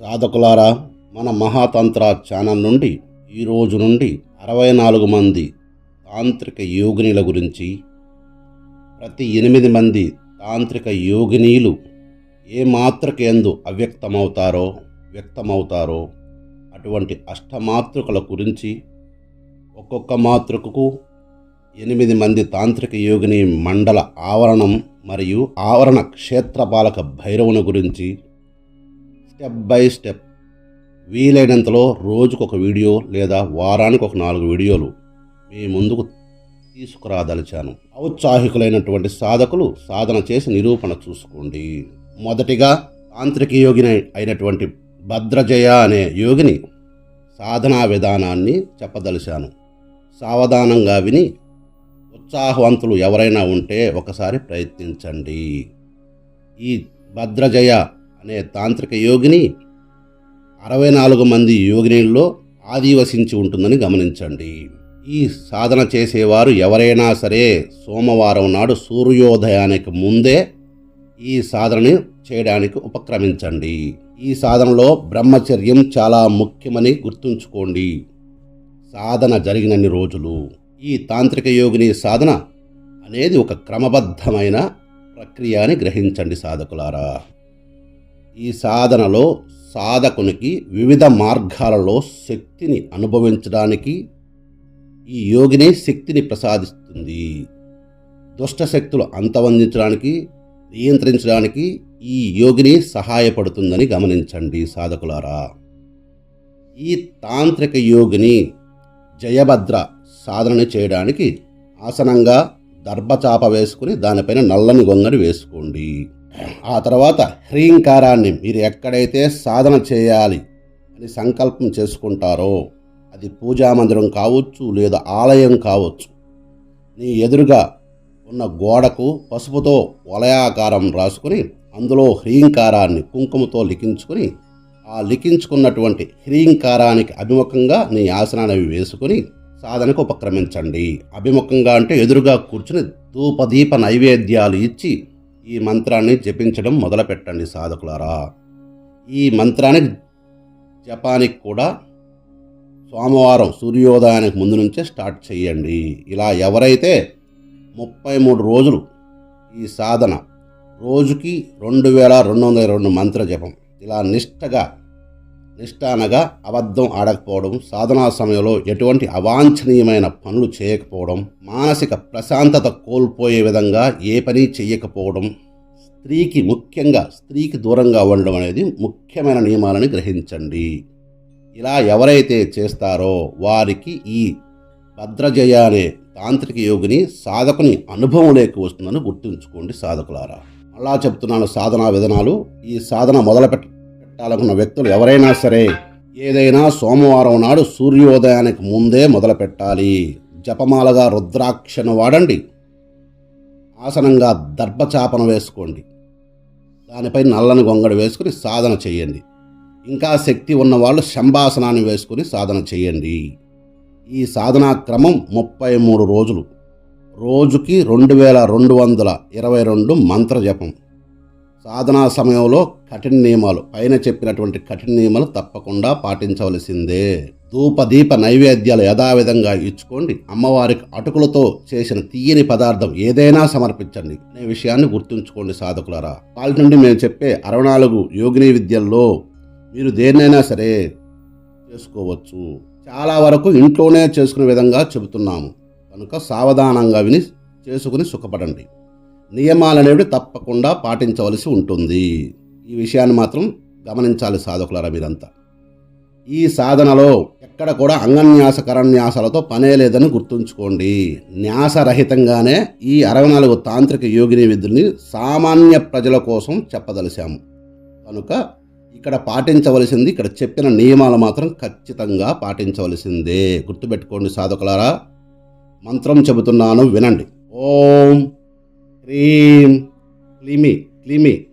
సాధకులారా మన మహాతంత్ర ఛానల్ నుండి ఈ రోజు నుండి అరవై నాలుగు మంది తాంత్రిక యోగినిల గురించి ప్రతి ఎనిమిది మంది తాంత్రిక యోగినీలు ఏ మాత్రక ఎందు అవ్యక్తమవుతారో వ్యక్తమవుతారో అటువంటి అష్టమాతృకల గురించి ఒక్కొక్క మాతృకకు ఎనిమిది మంది తాంత్రిక యోగిని మండల ఆవరణం మరియు ఆవరణ క్షేత్రపాలక భైరవుని గురించి స్టెప్ బై స్టెప్ వీలైనంతలో రోజుకు ఒక వీడియో లేదా వారానికి ఒక నాలుగు వీడియోలు మీ ముందుకు తీసుకురాదలిచాను. ఔత్సాహికులైనటువంటి సాధకులు సాధన చేసి నిరూపణ చూసుకోండి. మొదటిగా తాంత్రిక యోగిని అయినటువంటి భద్రజయ అనే యోగిని సాధనా విధానాన్ని చెప్పదలిచాను. సావధానంగా విని ఉత్సాహవంతులు ఎవరైనా ఉంటే ఒకసారి ప్రయత్నించండి. ఈ భద్రజయ అనే తాంత్రిక యోగిని అరవై నాలుగు మంది యోగినిల్లో ఆదివసించి ఉంటుందని గమనించండి. ఈ సాధన చేసేవారు ఎవరైనా సరే సోమవారం నాడు సూర్యోదయానికి ముందే ఈ సాధనని చేయడానికి ఉపక్రమించండి. ఈ సాధనలో బ్రహ్మచర్యం చాలా ముఖ్యమని గుర్తుంచుకోండి. సాధన జరిగినన్ని రోజులు. ఈ తాంత్రిక యోగిని సాధన అనేది ఒక క్రమబద్ధమైన ప్రక్రియ అని గ్రహించండి సాధకులారా. ఈ సాధనలో సాధకునికి వివిధ మార్గాలలో శక్తిని అనుభవించడానికి ఈ యోగిని శక్తిని ప్రసాదిస్తుంది. దుష్ట శక్తులు అంతవందించడానికి నియంత్రించడానికి ఈ యోగిని సహాయపడుతుందని గమనించండి సాధకులారా. ఈ తాంత్రిక యోగిని జయభద్ర సాధన చేయడానికి ఆసనంగా దర్భచాప వేసుకుని దానిపైన నల్లని గొంగని వేసుకోండి. ఆ తర్వాత హ్రీంకారాన్ని మీరు ఎక్కడైతే సాధన చేయాలి అని సంకల్పం చేసుకుంటారో అది పూజా మందిరం కావచ్చు లేదా ఆలయం కావచ్చు నీ ఎదురుగా ఉన్న గోడకు పసుపుతో వలయాకారం రాసుకుని అందులో హ్రీంకారాన్ని కుంకుమతో లిఖించుకుని ఆ లిఖించుకున్నటువంటి హ్రీంకారానికి అభిముఖంగా నీ ఆసనాన్ని వేసుకుని సాధనకు ఉపక్రమించండి. అభిముఖంగా అంటే ఎదురుగా కూర్చుని ధూపదీప నైవేద్యాలు ఇచ్చి ఈ మంత్రాన్ని జపించడం మొదలుపెట్టండి సాధకులారా. ఈ మంత్రానికి జపానికి కూడా సోమవారం సూర్యోదయానికి ముందు నుంచే స్టార్ట్ చేయండి. ఇలా ఎవరైతే ముప్పై మూడు రోజులు ఈ సాధన రోజుకి రెండు వేల రెండు వందల రెండు మంత్ర జపం ఇలా నిష్టగా నిష్ఠానగా అబద్ధం ఆడకపోవడం సాధనా సమయంలో ఎటువంటి అవాంఛనీయమైన పనులు చేయకపోవడం మానసిక ప్రశాంతత కోల్పోయే విధంగా ఏ పని చేయకపోవడం స్త్రీకి ముఖ్యంగా స్త్రీకి దూరంగా ఉండడం అనేది ముఖ్యమైన నియమాలని గ్రహించండి. ఇలా ఎవరైతే చేస్తారో వారికి ఈ భద్రజయ అనే తాంత్రిక యోగిని సాధకుని అనుభవం లేక వస్తుందని గుర్తుంచుకోండి సాధకులారా. అలా చెప్తున్నాను సాధనా విధానాలు. ఈ సాధన మొదలుపెట్ట పెట్టాలనుకున్న వ్యక్తులు ఎవరైనా సరే ఏదైనా సోమవారం నాడు సూర్యోదయానికి ముందే మొదలు పెట్టాలి జపమాలగా రుద్రాక్షను వాడండి. ఆసనంగా దర్భచాపన వేసుకోండి. దానిపై నల్లని గొంగడు వేసుకుని సాధన చేయండి. ఇంకా శక్తి ఉన్నవాళ్ళు శంభాసనాన్ని వేసుకుని సాధన చేయండి. ఈ సాధనా క్రమం ముప్పై మూడు రోజులు. రోజుకి రెండు వేల రెండు వందల ఇరవై రెండు మంత్ర జపం సాధనా సమయంలో కఠిన నియమాలు పైన చెప్పినటువంటి కఠిన నియమాలు తప్పకుండా పాటించవలసిందే. ధూపదీప నైవేద్యాలు యథావిధంగా ఇచ్చుకోండి. అమ్మవారికి అటుకులతో చేసిన తీయని పదార్థం ఏదైనా సమర్పించండి. అనే విషయాన్ని గుర్తుంచుకోండి సాధకులారా. వాళ్ళ నుండి మేము చెప్పే అరవై నాలుగు యోగిని విద్యల్లో మీరు దేన్నైనా సరే చేసుకోవచ్చు. చాలా వరకు ఇంట్లోనే చేసుకునే విధంగా చెబుతున్నాము. కనుక సావధానంగా విని చేసుకుని సుఖపడండి. నియమాలు అనేవి తప్పకుండా పాటించవలసి ఉంటుంది. ఈ విషయాన్ని మాత్రం గమనించాలి సాధకులారా మీరంతా. ఈ సాధనలో ఎక్కడ కూడా అంగన్యాస కరన్యాసాలతో పనే లేదని గుర్తుంచుకోండి. న్యాసరహితంగానే ఈ అరవై నాలుగు తాంత్రిక యోగిని విధుల్ని సామాన్య ప్రజల కోసం చెప్పదలిశాము కనుక ఇక్కడ పాటించవలసింది ఇక్కడ చెప్పిన నియమాలు మాత్రం ఖచ్చితంగా పాటించవలసిందే. గుర్తుపెట్టుకోండి సాధకులారా. మంత్రం చెబుతున్నాను వినండి. ఓం హ్రీం క్లిమి క్లిమి.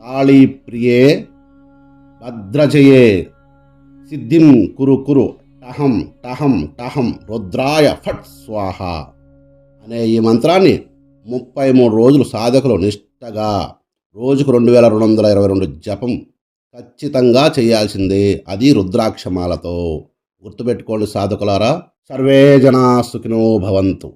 కాళీ ప్రియే భద్రజయే. సిద్ధిం కురు కురు. టహం టహం టహం. రుద్రాయ ఫట్ స్వాహ. అనే ఈ మంత్రాన్ని ముప్పై మూడు రోజులు సాధకులు నిష్టగా రోజుకు రెండు వేల రెండు వందల ఇరవై రెండు జపం ఖచ్చితంగా చేయాల్సిందే. అది రుద్రాక్షమాలతో. గుర్తుపెట్టుకోండి సాధకులారా. సర్వే జనా సుఖినో భవంతు.